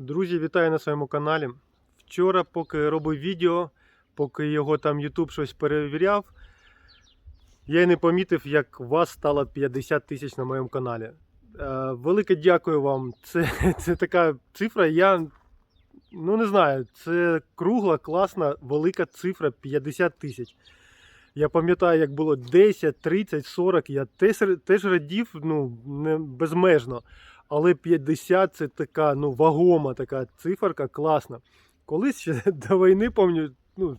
Друзі, вітаю на своєму каналі. Вчора, поки робив відео, поки його там YouTube щось перевіряв, я й не помітив, як вас стало 50 тисяч на моєму каналі. Е, велике дякую вам. Це, це така цифра. Я ну не знаю, це кругла, класна, велика цифра 50 тисяч. Я пам'ятаю, як було 10, 30, 40. Я теж, теж радів ну, не безмежно. Але 50 це така ну, вагома така циферка, класна. Колись ще до війни, пам'ятаю, ну,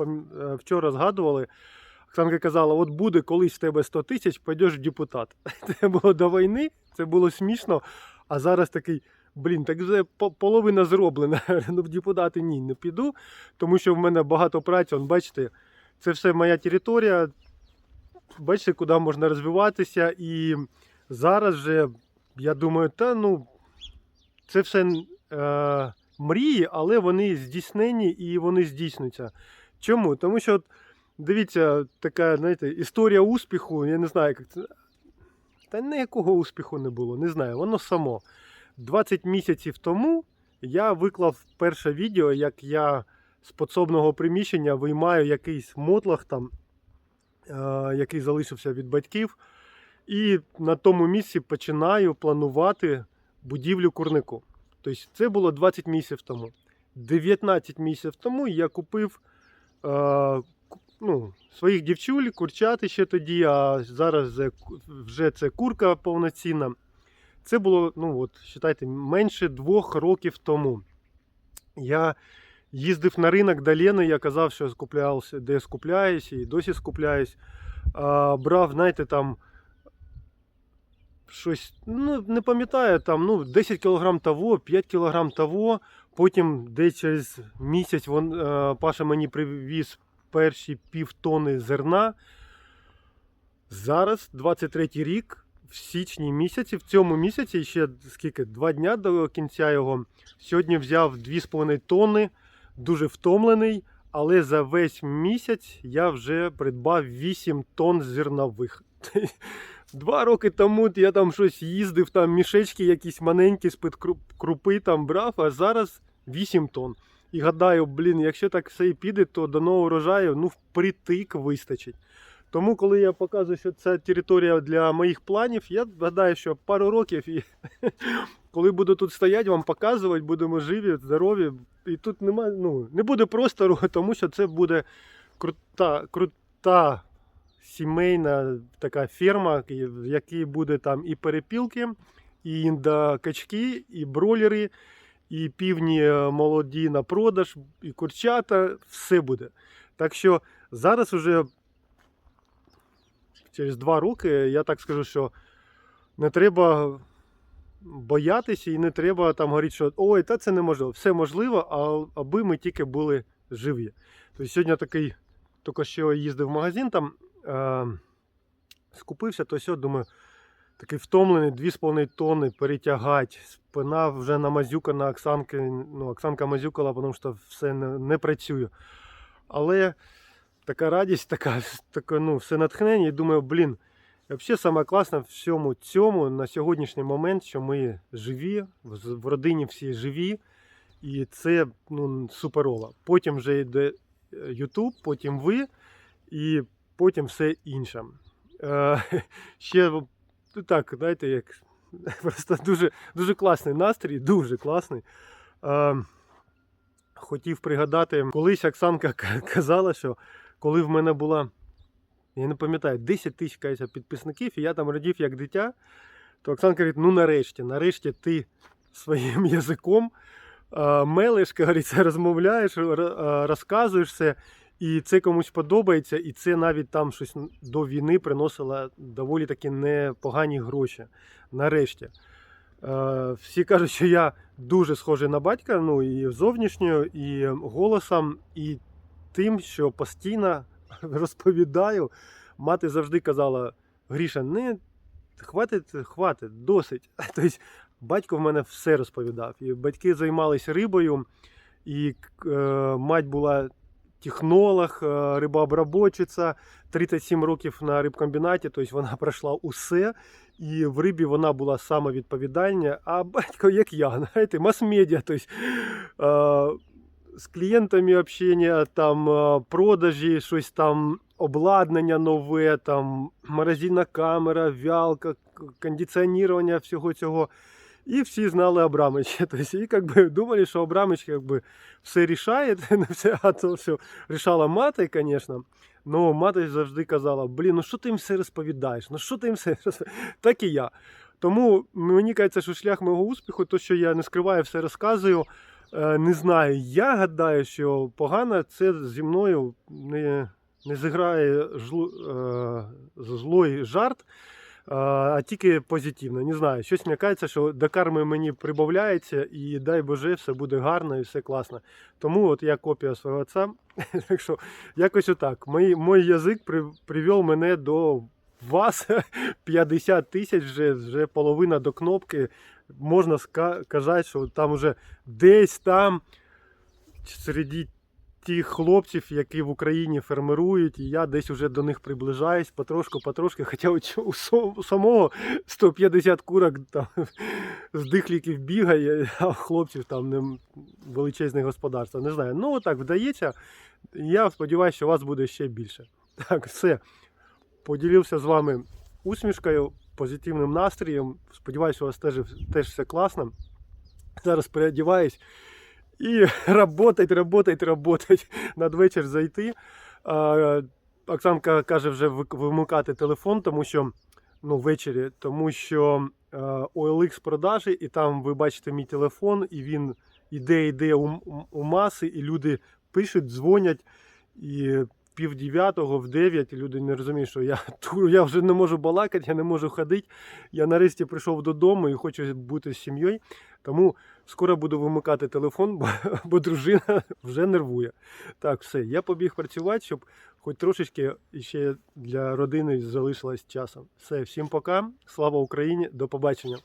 е, вчора згадували, Оксанка казала, от буде колись в тебе 100 тисяч, пойдеш в депутат. Це було до війни, це було смішно, а зараз такий. Блін, так вже половина зроблена. Ну, в депутати ні, не піду, тому що в мене багато праці. Он, бачите, це все моя територія. Бачите, куди можна розвиватися. І зараз вже, я думаю, та ну, це все е, мрії, але вони здійснені і вони здійснюються. Чому? Тому що, от, дивіться, така, знаєте, історія успіху, я не знаю, як це. Та ніякого успіху не було, не знаю, воно само. 20 місяців тому я виклав перше відео, як я з підсобного приміщення виймаю якийсь мотлах там, е, який залишився від батьків. І на тому місці починаю планувати будівлю курнику. Тобто це було 20 місяців тому. 19 місяців тому я купив е, ну, своїх дівчуль, курчати ще тоді, а зараз вже, це курка повноцінна. Це було, ну от, вважайте, менше двох років тому. Я їздив на ринок до Лени, я казав, що скуплявся, де скупляюсь, і досі скупляюсь. Брав, знаєте, там щось, ну, не пам'ятаю, там, ну, 10 кг того, 5 кг того. Потім десь через місяць вон, е, Паша мені привіз перші півтони зерна. Зараз, 23 рік, в січні місяці, в цьому місяці ще скільки, два дня до кінця його. Сьогодні взяв 2,5 тонни, дуже втомлений, але за весь місяць я вже придбав 8 тонн зернових. Два роки тому я там щось їздив, там мішечки якісь маленькі з-під крупи там брав, а зараз 8 тонн. І гадаю, блін, якщо так все і піде, то до нового врожаю ну впритик вистачить. Тому, коли я показую, що це територія для моїх планів, я гадаю, що пару років і коли буду тут стояти, вам показувати, будемо живі, здорові. І тут немає, ну, не буде простору, тому що це буде крута, крута сімейна така ферма, в якій буде там і перепілки, і індокачки, і бролери, і півні е, молоді на продаж, і курчата, все буде. Так що зараз уже через два роки я так скажу, що не треба боятися і не треба там говорити, що ой, та це неможливо. Все можливо, аби ми тільки були живі. Тобто сьогодні такий, тільки що їздив в магазин, там е, скупився, то все, думаю, такий втомлений, 2,5 тонни перетягати. Спина вже намазюкана Оксанки. Ну, Оксанка мазюкала, тому що все не, не працює. Але така радість, така, така ну, все натхнення. І думаю, блін, взагалі саме класне в всьому цьому на сьогоднішній момент, що ми живі, в в родині всі живі. І це ну, суперово. Потім вже йде е, YouTube, потім ви, і потім все інше. Е, ще ну, так, знаєте, як просто дуже, дуже класний настрій, дуже класний. Е, хотів пригадати, колись Оксанка казала, що коли в мене була, я не пам'ятаю, 10 тисяч кажеться, підписників, і я там радів як дитя, то Оксанка говорить, ну нарешті, нарешті ти своїм язиком е, мелиш, говориться, розмовляєш, е, розказуєш все. І це комусь подобається, і це навіть там щось до війни приносило доволі таки непогані гроші. Нарешті. Е, всі кажуть, що я дуже схожий на батька, ну і зовнішньою, і голосом, і тим, що постійно розповідаю. Мати завжди казала: Гріша, не хватить, хватить, досить. Тобто батько в мене все розповідав. І батьки займалися рибою, і е, мать була технолог, е, рибообробочиця, 37 років на рибкомбінаті, тобто вона пройшла усе. І в рибі вона була саме відповідальна, а батько, як я, знаєте, мас-медіа, тобто, з клієнтами общення, там е, продажі, щось там, обладнання нове, там морозильна камера, вялка, кондиціонування всього цього. І всі знали Абрамовича. Тобто, і как би, думали, що Абрамович как би, все рішає, все, а то все рішала мати, звісно. Ну, мати завжди казала: блін, ну що ти їм все розповідаєш? Ну що ти їм все розповідаєш? Так і я. Тому мені кажеться, що шлях мого успіху, то, що я не скриваю, все розказую. Е, Не знаю. Я гадаю, що погано це зі мною не, не зіграє жло, е, злой жарт, а тільки позитивно. Не знаю. Щось мені кажеться, що до карми мені прибавляється, і дай Боже, все буде гарно і все класно. Тому от я копія свого отця. Так що якось отак. Мій, мій язик при, привів мене до вас 50 тисяч, вже, вже половина до кнопки. Можна ска- казати, що там вже десь там серед тих хлопців, які в Україні фермерують, і я десь вже до них приближаюсь потрошку, потрошки. Хоча у, самого 150 курок там, з дихліків бігає, а хлопців там не величезне господарство. Не знаю. Ну, отак вдається. Я сподіваюся, що вас буде ще більше. Так, все. Поділився з вами усмішкою, позитивним настроєм. Сподіваюся, у вас теж, теж все класно. Зараз переодіваюсь і работать, работать, работать. Надвечір зайти. Оксанка каже вже вимикати телефон, тому що ну, ввечері, тому що е, OLX продажі, і там ви бачите мій телефон, і він іде, іде у- у маси, і люди пишуть, дзвонять. І пів дев'ятого, в дев'ять люди не розуміють, що я я вже не можу балакати, я не можу ходити. Я нарешті прийшов додому і хочу бути з сім'єю. Тому скоро буду вимикати телефон, бо, бо дружина вже нервує. Так, все, я побіг працювати, щоб хоч трошечки ще для родини залишилось часу. Все, всім пока. Слава Україні, до побачення.